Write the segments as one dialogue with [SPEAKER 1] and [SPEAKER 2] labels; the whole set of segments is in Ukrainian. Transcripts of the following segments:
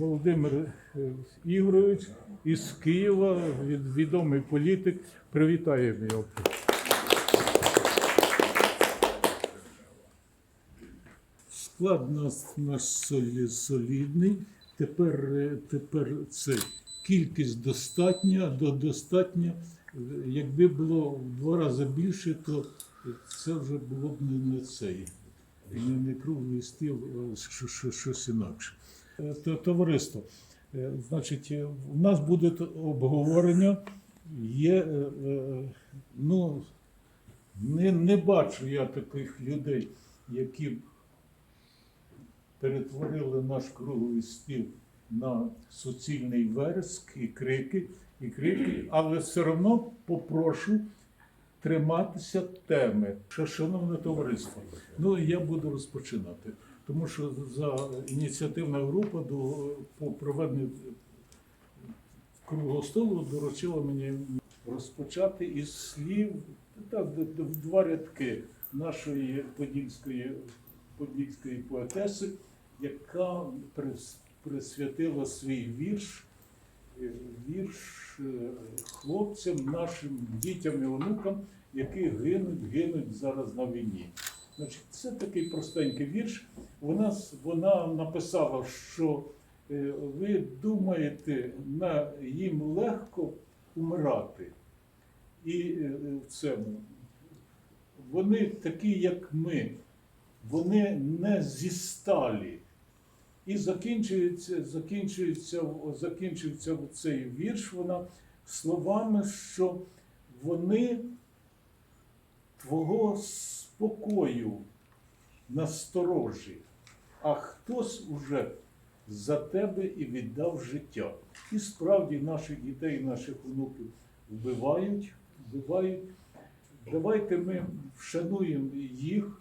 [SPEAKER 1] Володимир е, Ігорович із Києва, відомий політик. Привітаємо його. Склад нас наш солідний. Тепер, е, тепер це кількість достатня, до достатня. Якби було в два рази більше, то це вже було б не, не цей. Не, круглий стіл, а що- що- щось інакше. Е, то- Товариство, е, значить, е, у нас буде обговорення. Є, е, е, ну, не, не бачу я таких людей, які перетворили наш круглий стіл на суцільний вереск і крики, і крики, але все одно попрошу триматися теми. Шановне товариство, ну я буду розпочинати, тому що за ініціативна група до по проведенню круглого столу доручила мені розпочати із слів так, два рядки нашої подільської, подільської поетеси, яка присвятила свій вірш, е, вірш е, хлопцям, нашим дітям і онукам, які гинуть, гинуть зараз на війні. Значить, це такий простенький вірш. Вона, вона написала, що е, ви думаєте, на їм легко умирати. І е, в вони такі, як ми, вони не зі сталі. І закінчується, закінчується, закінчується цей вірш вона словами, що вони твого спокою насторожі, а хтось уже за тебе і віддав життя. І справді наших дітей, наших онуків вбивають, вбивають. Давайте ми вшануємо їх,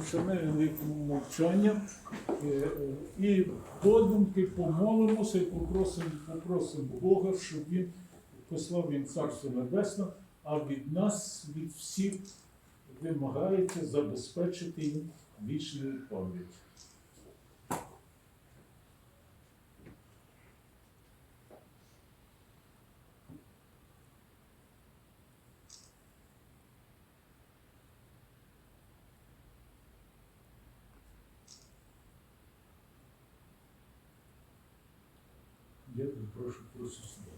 [SPEAKER 1] вшануємо їх мовчання е, е, і подумки помолимося і попросимо, попросимо Бога, щоб він послав їм Царство Небесне, а від нас, від всіх, вимагається забезпечити їм вічну пам'ять. Прошу, прошу сюди.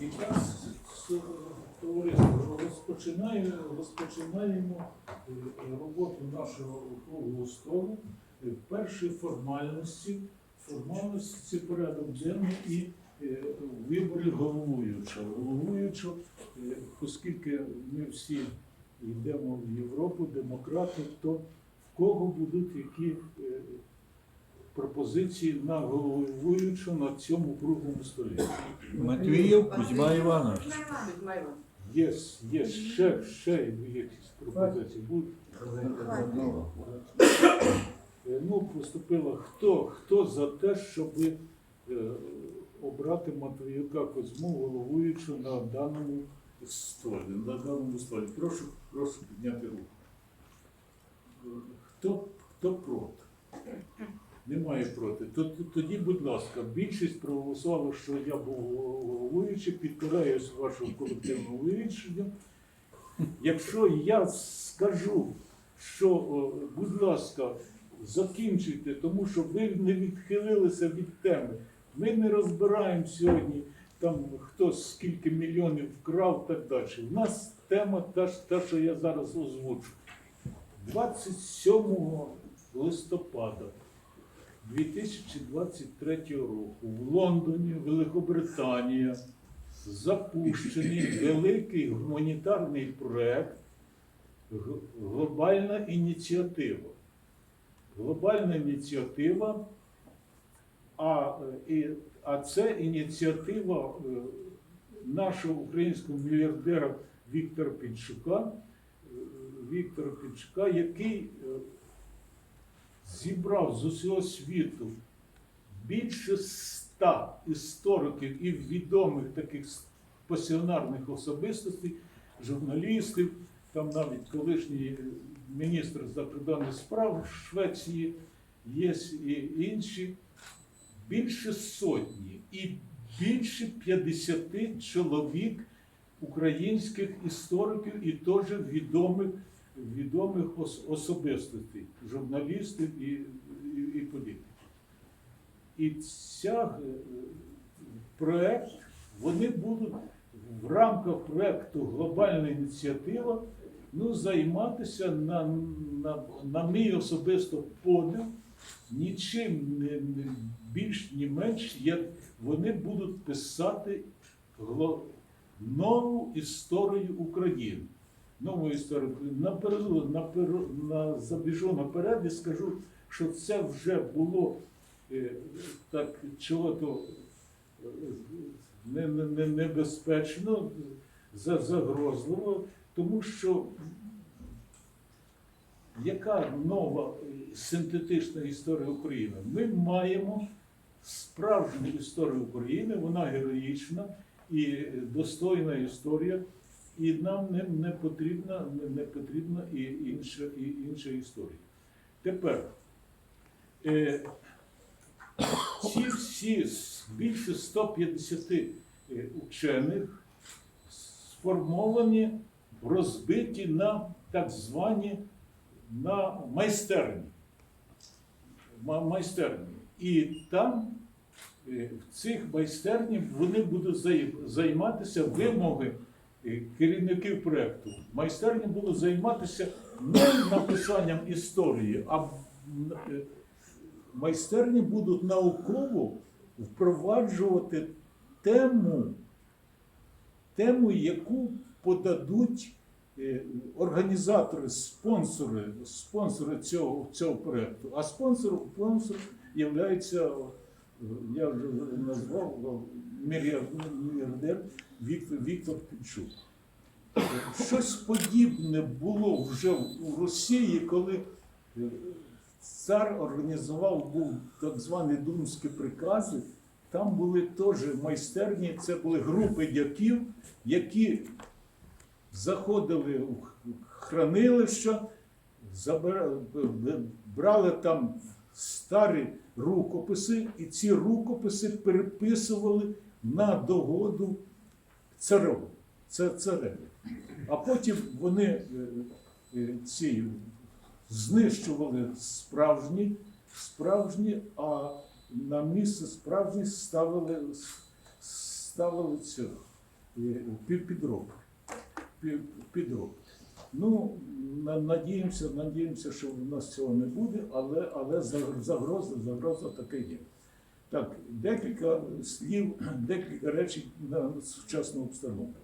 [SPEAKER 1] І так, с- товариство, розпочинаю, розпочинаємо е, роботу нашого круглого столу. Е, Перші формальності, формальності це порядок денний і е, вибори головуючого. Головуючого, оскільки ми всі йдемо в Європу, демократи, то в кого будуть які пропозиції на головуючого на цьому круглому столі.
[SPEAKER 2] Матвіїв Кузьма Іванович.
[SPEAKER 1] Є, є ще, ще якісь пропозиції. Будуть. Е, Ну, поступило хто, хто за те, щоб е, обрати Матвіюка Козьму головуючого на даному столі. На даному столі. Прошу, прошу підняти руку. Е, Хто, хто проти? Немає проти. Тоді, будь ласка, більшість проголосувала, що я був головуючий, підкоряюсь вашому колективному рішенню. Якщо я скажу, що, будь ласка, закінчуйте, тому що ви не відхилилися від теми. Ми не розбираємо сьогодні, там хто скільки мільйонів вкрав так далі. У нас тема та, та що я зараз озвучу. 27 листопада 2023 року в Лондоні, Великобританія, запущений великий гуманітарний проект Глобальна ініціатива. Глобальна ініціатива, а, і, а це ініціатива е, нашого українського мільярдера Віктора Підшука, е, Віктора Підшука, який е, зібрав з усього світу більше ста істориків і відомих таких пасіонарних особистостей, журналістів, там навіть колишній міністр закордонних справ Швеції, є і інші, більше сотні і більше 50 чоловік українських істориків і теж відомих, відомих ос- особистостей, журналістів і, і, і політиків. І ця е, проект, вони будуть в рамках проекту Глобальна ініціатива ну, займатися на, на, на мій особисто подив нічим не, не більш, ні менш, як вони будуть писати нову історію України. Нову історію. Напереду, наперу, на, забіжу наперед і скажу, що це вже було е, так чого-то е, не, не, не, небезпечно, за- загрозливо, тому що яка нова е, синтетична історія України? Ми маємо справжню історію України, вона героїчна і достойна історія, і нам не, не потрібна, не, потрібна і інша, і інша історія. Тепер е, ці всі більше 150 е, учених сформовані, розбиті на так звані на майстерні. Майстерні. І там, е, в цих майстернях, вони будуть займатися вимоги керівників проєкту. Майстерні будуть займатися не написанням історії, а е, майстерні будуть науково впроваджувати тему, тему, яку подадуть е, організатори, спонсори, спонсори цього, цього проєкту. А спонсор, спонсор є, я вже назвав мільярд- мільярдер Віктор, Віктор Пінчук. Щось подібне було вже у Росії, коли е, цар організував був так звані думські прикази. Там були теж майстерні, це були групи дяків, які заходили в хранилища, забира- б- брали там старі рукописи, і ці рукописи переписували на догоду царю. Це цареві. А потім вони е, е, ці знищували справжні, справжні, а на місце справжніх ставили, ставили цю е, під- підробки. Під- Підробки. Ну, надіємося, надіємося, що в нас цього не буде, але, але загроза, загроза така є. Так, декілька слів, декілька речень на сучасну обстановку.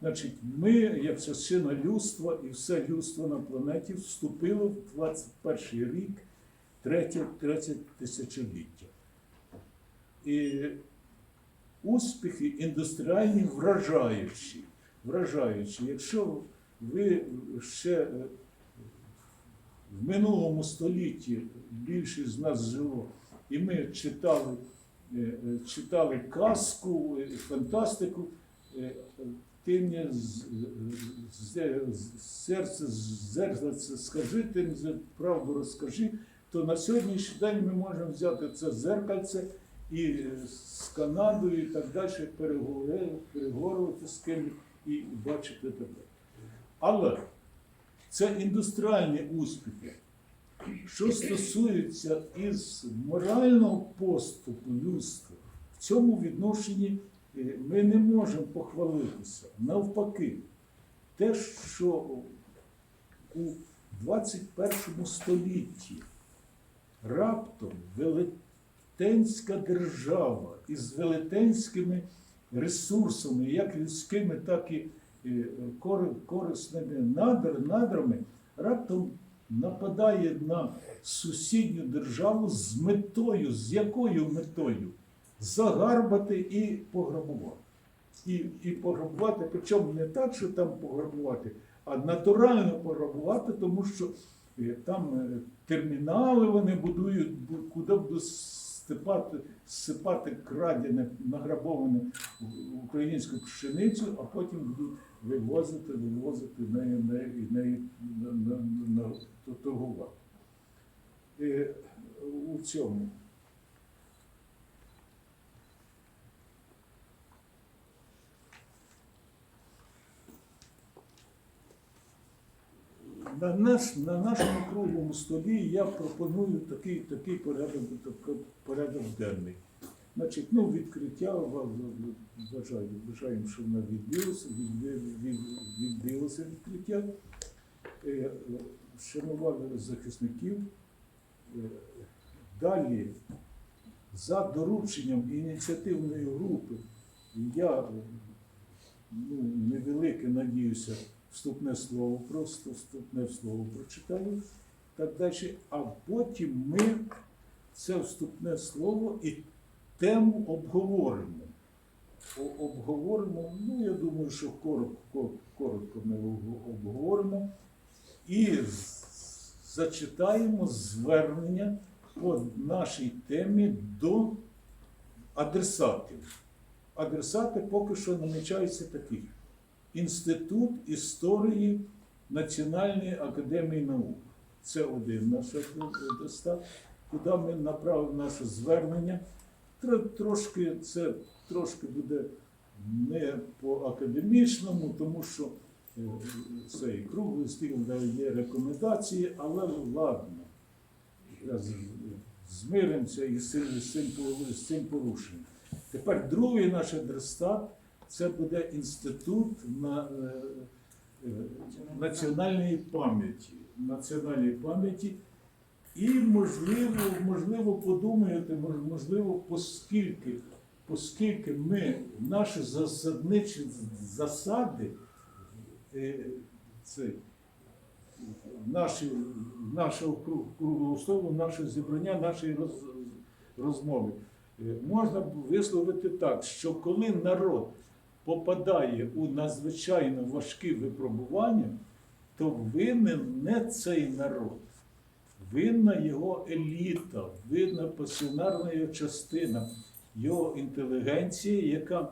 [SPEAKER 1] Значить, ми, як частина людства і все людство на планеті, вступило в 21 рік, третє, третє тисячоліття. І успіхи індустріальні вражаючі. вражаючі. Якщо ви ще е, в минулому столітті більшість з нас жило, і ми читали, е, е, читали казку, фантастику, ти мені серце зерзлиться, скажи, ти мені правду розкажи, то на сьогоднішній день ми можемо взяти це зеркальце і з Канадою і так далі переговорювати з ким і бачити тебе. Але це індустріальні успіхи. Що стосується із морального поступу людства, в цьому відношенні е, ми не можемо похвалитися. Навпаки, те, що у 21 столітті раптом велетенська держава із велетенськими ресурсами, як людськими, так і корисними надр, надрами, раптом нападає на сусідню державу з метою, з якою метою? Загарбати і пограбувати. І, і пограбувати, причому не так, що там пограбувати, а натурально пограбувати, тому що е, там е, термінали вони будують, бу- куди будуть стипати, сипати крадене, награбоване українську пшеницю, а потім будуть вивозити, вивозити нею, нею на, на, на, на торгувати. У цьому. На, нас, на нашому круглому столі я пропоную такий, такий порядок, порядок денний. Значить, ну, відкриття ва- ва- вважаю, вважаємо, що воно відбулося, від- від- відкриття. Е, Шанували захисників. Е, Далі, за дорученням ініціативної групи, я ну, невелике, надіюся, вступне слово, просто вступне слово прочитаю, так далі. А потім ми це вступне слово і тему обговоримо. Обговоримо, ну я думаю, що коротко, коротко ми обговоримо. І зачитаємо звернення по нашій темі до адресатів. Адресати поки що намічаються такі. Інститут історії Національної академії наук. Це один наш адресат, куди ми направимо наше звернення. Тр- Трошки це трошки буде не по академічному, тому що е, цей круглий стіл дає рекомендації, але ладно. Змиримося із цим, з цим, з цим порушенням. Тепер другий наш адресат це буде інститут на, е, е, національної пам'яті. Національної пам'яті. І можливо, можливо, подумаєте, можливо, оскільки, оскільки ми наші засадничі засади, е, це, наші, нашого кру- круглого столу, наше зібрання, нашої роз, розмови. Е, Можна висловити так, що коли народ попадає у надзвичайно важкі випробування, то винен не цей народ, винна його еліта, винна пасіонарна його частина, його інтелігенція, яка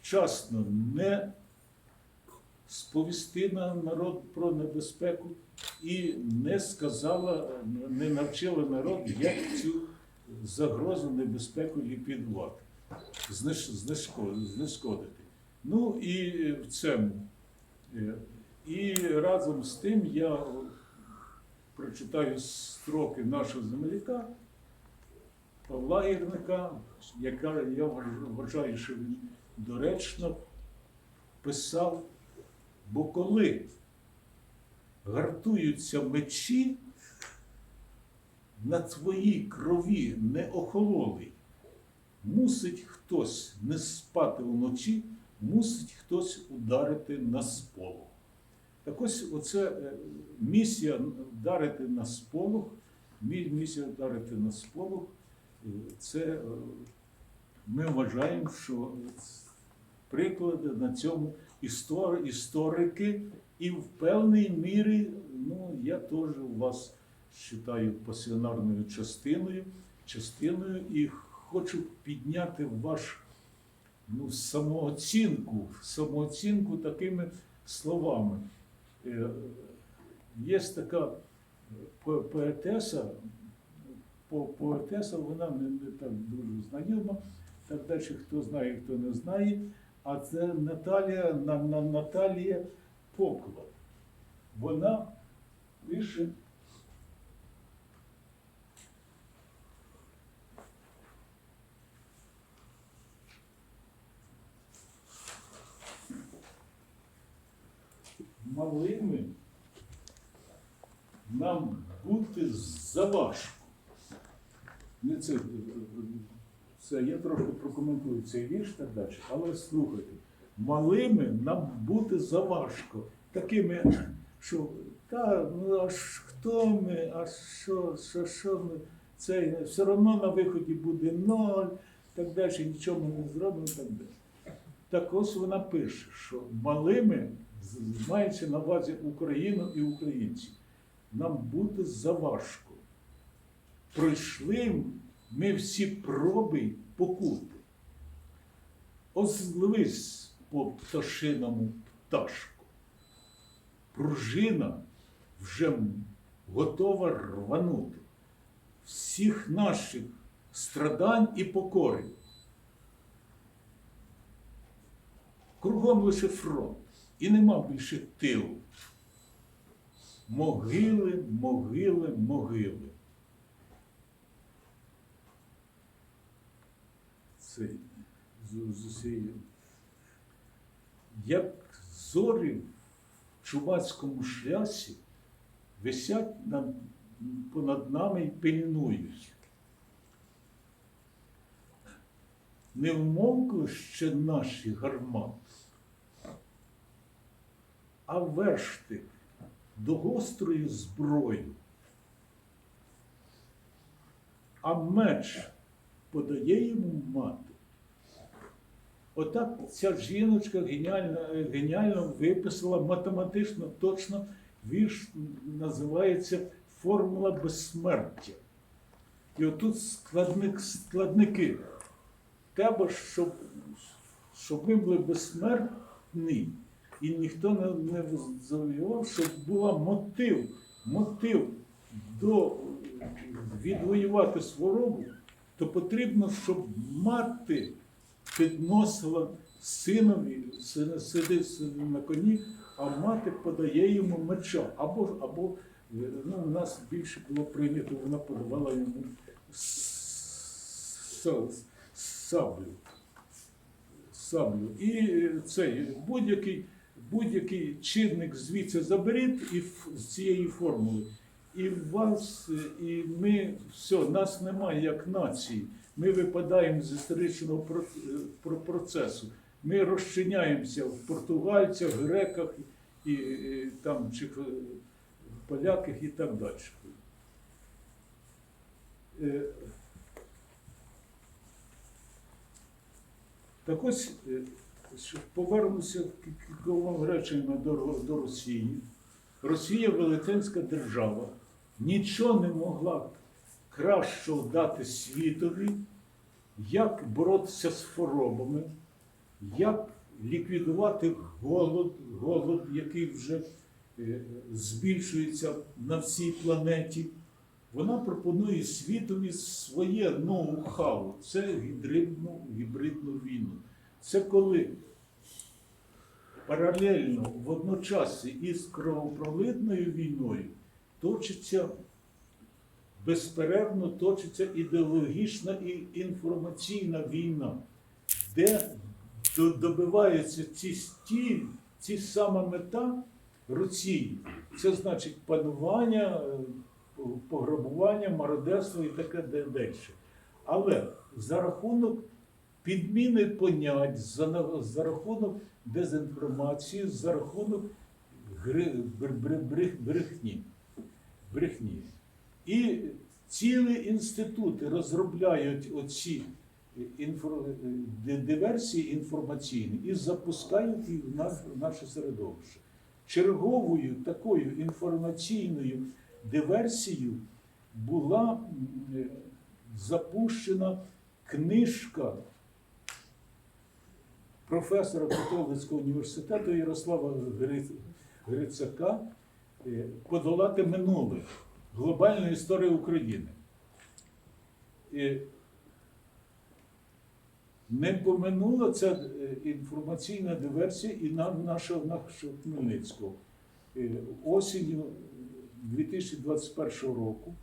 [SPEAKER 1] вчасно не сповістила народ про небезпеку і не сказала, не навчила народ, як цю загрозу, небезпеку ліквідувати, знешкодити. Ну і в цьому. е, І разом з тим я прочитаю строки нашого земляка Павла Гірника, яка я вважаю, що він доречно писав, бо коли гартуються мечі, на твоїй крові не охололий, мусить хтось не спати вночі, мусить хтось ударити на сполох. Так ось оце місія вдарити на сполох, місія вдарити на сполох, е, це е, ми вважаємо, що приклади на цьому істор- історики, і в певній мірі, ну, я теж вас вважаю пасіонарною частиною, частиною і хочу підняти ваш ну, самооцінку, самооцінку такими словами. Е, Є така е, поетеса, поетеса, вона не, так дуже знайома, так далі, хто знає, хто не знає. А це Наталія, на, на, Наталія Поклад. Вона пише. Малими нам бути заважко. Це, е, це я трохи прокоментую цей вірш так далі, але слухайте, малими нам бути заважко. Такими, що та, ну а ж хто ми, а що, що, що ми, це все одно на виході буде ноль, так далі, нічого ми не зробимо, так далі. Так ось вона пише, що малими мається на увазі Україну і українців. Нам буде заважко. Пройшли ми всі проби покути. Озливись по пташиному пташку. Пружина вже готова рванути всіх наших страдань і покори. Кругом лише фронт. І нема більше тилу. Могили, могили, могили. Це з, з усієї. Як зорі в чумацькому шлясі висять над, понад нами і пильнують. Не вмовкли ще наші гармати, а вершти до гострої зброї. А меч подає йому мати. Отак ця жіночка геніально, геніально виписала математично точно вірш називається Формула безсмертя. І отут складник, складники. Треба, щоб, щоб ми були безсмертні, і ніхто не, не завоював, щоб була мотив, мотив до відвоювати свободу, то потрібно, щоб мати підносила синові, син сидить на коні, а мати подає йому меча. Або, або ну, у нас більше було прийнято, вона подавала йому саблю. Саблю. І е, цей будь-який будь-який чинник звідси заберіть і з цієї формули. І вас, е, і ми, все, нас немає як нації. Ми випадаємо з історичного е, про- процесу. Ми розчиняємося в португальцях, греках і, е, там, чи поляках і так далі. Так ось повернуся кількома речами до, до Росії. Росія велетенська держава, нічого не могла кращого дати світові, як боротися з хворобами, як ліквідувати голод, голод, який вже е, збільшується на всій планеті. Вона пропонує світові своє ноу-хау. Це гібридну, гібридну війну. Це коли паралельно водночас із кровопролитною війною точиться безперервно точиться ідеологічна і інформаційна війна, де до- добиваються ці стіль, ці сама мета Росії. Це значить панування, пограбування, мародерство і таке далі. Але за рахунок підміни понять, за, за рахунок дезінформації, за рахунок брехні. брехні. І цілі інститути розробляють оці інфор... диверсії інформаційні і запускають їх в наш- наше середовище. Черговою такою інформаційною диверсією була запущена книжка професора Католицького університету Ярослава Грицака е, Подолати минуле. Глобальна історія України. І не поминула ця е, інформаційна диверсія і на нашого, нашого Хмельницького. Е, Осінню 2021 року,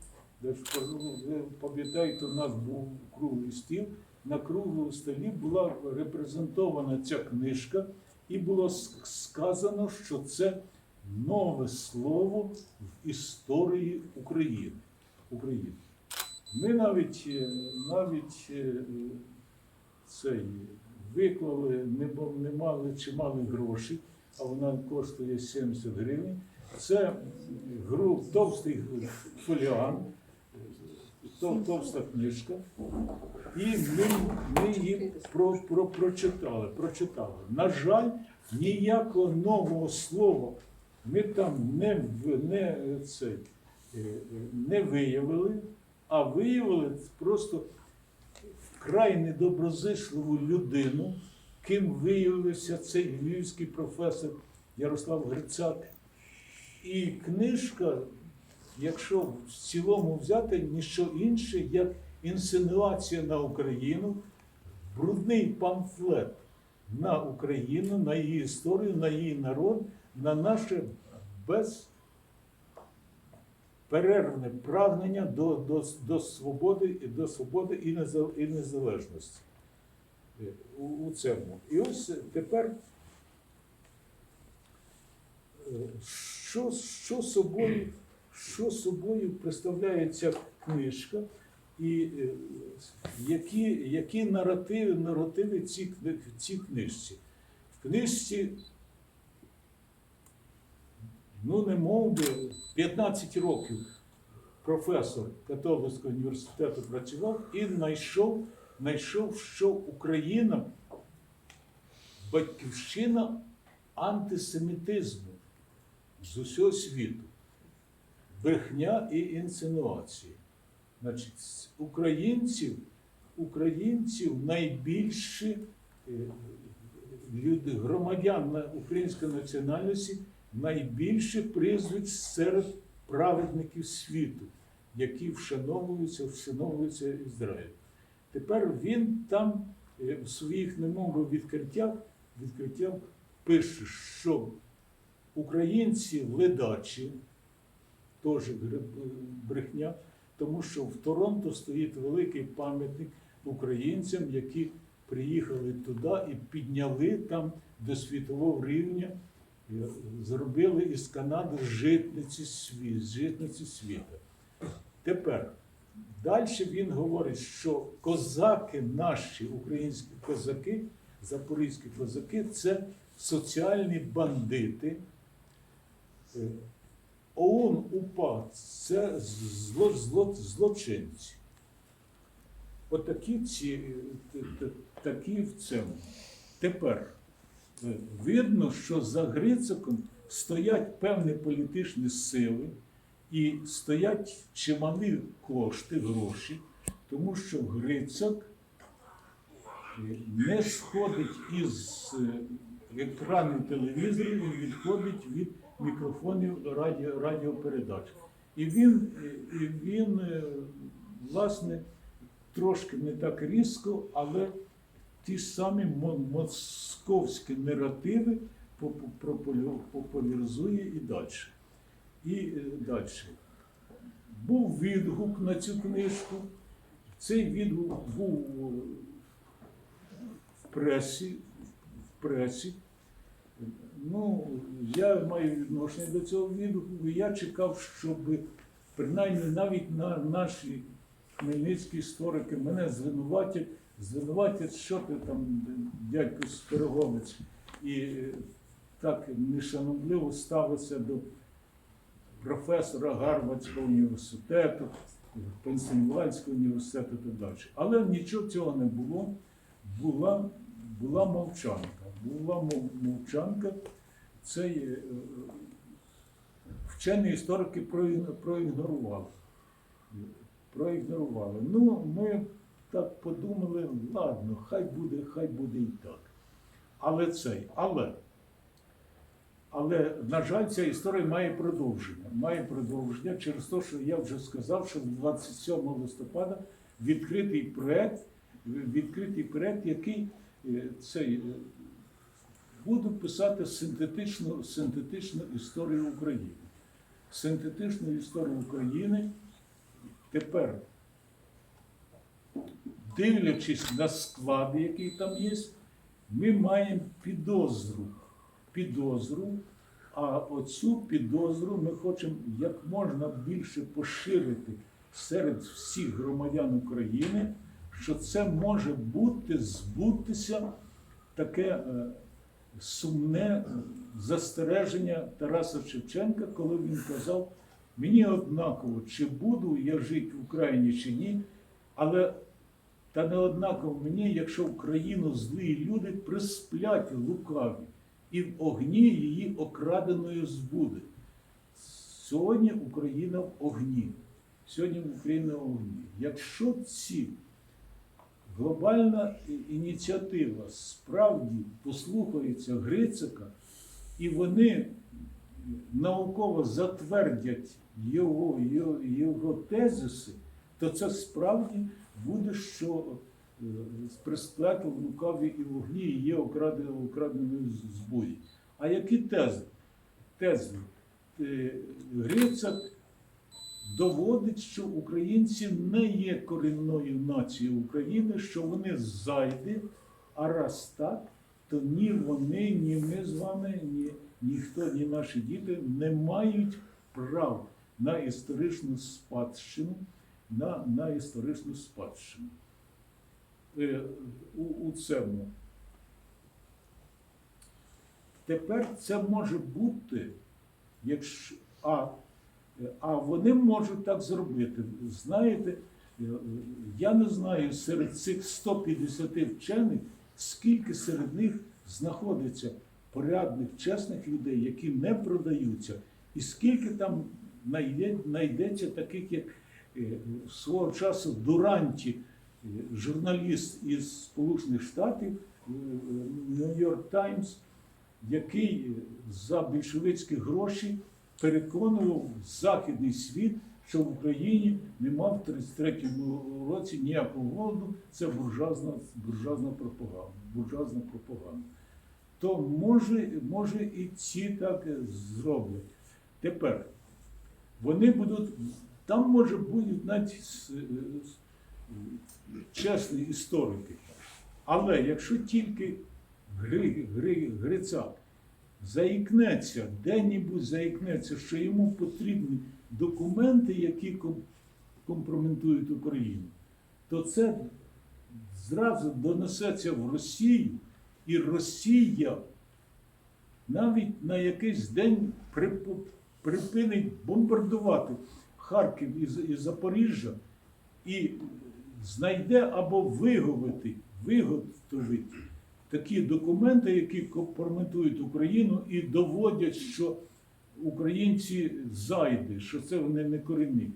[SPEAKER 1] де ну, пам'ятаєте, у нас був круглий стіл. На круглому столі була репрезентована ця книжка, і було сказано, що це нове слово в історії України. України. Ми навіть, е, навіть е, цей, виклали, не, не мали чимали грошей, а вона коштує 70 гривень. Це гру, товстий фоліан, тов- товста книжка. І ми, ми її про, про, прочитали, прочитали. На жаль, ніякого нового слова ми там не, не, це, е, не виявили, а виявили просто вкрай недоброзичливу людину, ким виявився цей львівський професор Ярослав Грицак. І книжка, якщо в цілому взяти, ніщо інше, як інсинуація на Україну, брудний памфлет на Україну, на її історію, на її народ, на наше безперервне прагнення до, до, до свободи, до свободи і, незалежності. Е, У, у цьому. І ось тепер е, що, що, собою, що собою представляє ця книжка, і е, які, які наративи, наративи ці, цій книжці. В книжці, ну не мов би, 15 років професор Католицького університету працював і знайшов, знайшов, що Україна батьківщина антисемітизму з усього світу. Брехня і інсинуації. Значить, українців, українців найбільше люди, громадян української національності найбільше прізвищ серед праведників світу, які вшановуються, вшановуються Ізраїль. Тепер він там е, в своїх немов відкриттях, відкриттях пише, що українці ледачі, теж брехня, тому що в Торонто стоїть великий пам'ятник українцям, які приїхали туди і підняли там до світового рівня, е, зробили із Канади житниці світу, житниці світу. Тепер далі він говорить, що козаки, наші українські козаки, запорізькі козаки це соціальні бандити. ОУН УПА це зло, зло, злочинці. Отакі ці, такі в цьому. Тепер е, видно, що за Грицаком стоять певні політичні сили і стоять чималі кошти, гроші, тому що Грицак не сходить із е, екранів телевізорів, він відходить від мікрофонів радіо, радіопередач. І він, е, і він, е, власне, трошки не так різко, але ті самі московські наративи популяризує і далі. І далі. Був відгук на цю книжку. Цей відгук був е, в пресі, в пресі. Ну, я маю відношення до цього відгуку. Я чекав, щоб принаймні навіть на наші хмельницькі історики мене звинуватять, звинуватять, що ти там, дядько Спироговець, і так нешановливо ставиться до професора Гарвардського університету, Пенсильванського університету і так далі. Але нічого цього не було. Була, була мовчанка. Була мовчанка. Цей е, вчені історики проігнорували. Проігнорували. Ну, ми так подумали, ладно, хай буде, хай буде і так. Але цей, але. Але, на жаль, ця історія має продовження. Має продовження через те, що я вже сказав, що 27 листопада відкритий проект, відкритий проект, який е, цей, е, буду писати синтетичну, синтетичну історію України. Синтетичну історію України тепер, дивлячись на склад, який там є, ми маємо підозру. Підозру, а оцю підозру ми хочемо як можна більше поширити серед всіх громадян України, що це може бути збутися таке е, сумне застереження Тараса Шевченка, коли він казав: мені однаково, чи буду я жити в Україні чи ні, але та не однаково мені, якщо в країну злі люди присплять лукаві, і в огні її окраденою збуде. Сьогодні Україна в огні. Сьогодні Україна в огні. Якщо ці глобальна ініціатива справді послухаються Грицика, і вони науково затвердять його, його, його тезиси, то це справді буде, що е, з в рукаві і вогні і є украдені збої. А які тези? Тези. Е, Грицак доводить, що українці не є корінною нацією України, що вони зайди, а раз так, то ні вони, ні ми з вами, ні ніхто, ні наші діти не мають прав на історичну спадщину, на, на історичну спадщину. Е, у, у цьому. Тепер це може бути, якщо. А, а вони можуть так зробити. Знаєте, е, я не знаю серед цих 150 вчених, скільки серед них знаходиться порядних, чесних людей, які не продаються, і скільки там знайдеться таких, як е, свого часу Дуранті, е, журналіст із Сполучених Штатів, Нью-Йорк Таймс, який за більшовицькі гроші переконував західний світ, що в Україні нема в 33-му році ніякого голоду. Це буржуазна, буржуазна пропаганда. Буржуазна пропаганда. То може, може і ці так зроблять. Тепер вони будуть, там може будуть навіть чесні історики. Але якщо тільки Гри, Гри, Грицак заікнеться, де-небудь заікнеться, що йому потрібні документи, які компрометують Україну, то це зразу донесеться в Росію, і Росія навіть на якийсь день припинить бомбардувати Харків і, Запоріжжя і знайде або виговити, виготовить такі документи, які компрометують Україну і доводять, що українці зайди, що це вони не корінні.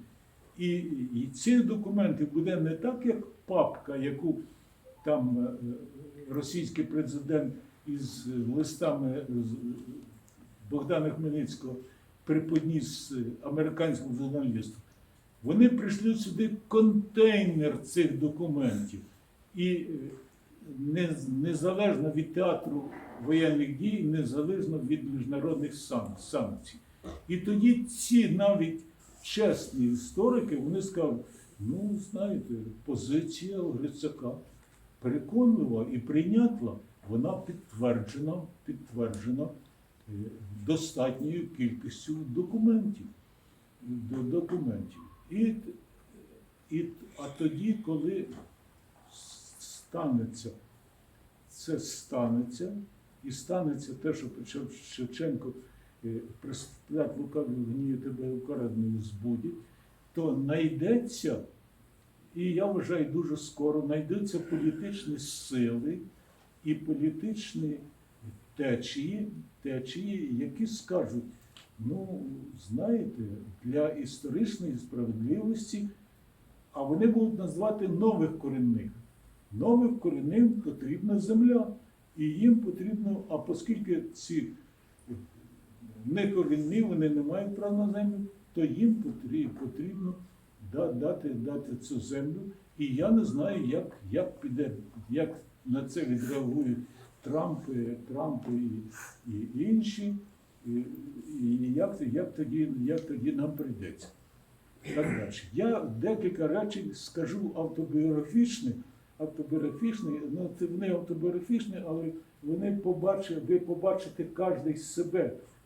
[SPEAKER 1] І, і ці документи буде не так, як папка, яку там е, російський президент із листами Богдана Хмельницького приподніс е, американському журналісту. Вони прийшли сюди контейнер цих документів. І е, незалежно від театру воєнних дій, незалежно від міжнародних санкцій. І тоді ці навіть чесні історики вони скажуть, ну, знаєте, позиція Грицака переконлива і прийнятла, вона підтверджена, підтверджена е, достатньою кількістю документів. До- документів. І, і, а тоді, коли станеться, це станеться, і станеться те, що почав Шевченко е, присплять лукаві гнію тебе украденою збудять, то знайдеться, і я вважаю, дуже скоро знайдуться політичні сили і політичні течії, течії, які скажуть, ну, знаєте, для історичної справедливості, а вони будуть назвати нових корінних. Нових корінним потрібна земля. І їм потрібно, а оскільки ці не корінні, вони не мають права на землю, то їм потрібно дати, дати цю землю. І я не знаю, як, як піде, як на це відреагують Трампи, Трампи і, і інші, і, і як, як, тоді, як тоді нам прийдеться. Так далі. Я декілька речень скажу автобіографічних. Автобіографічні, ну це вони автобіографічні, але вони побачать, ви побачите кожен себе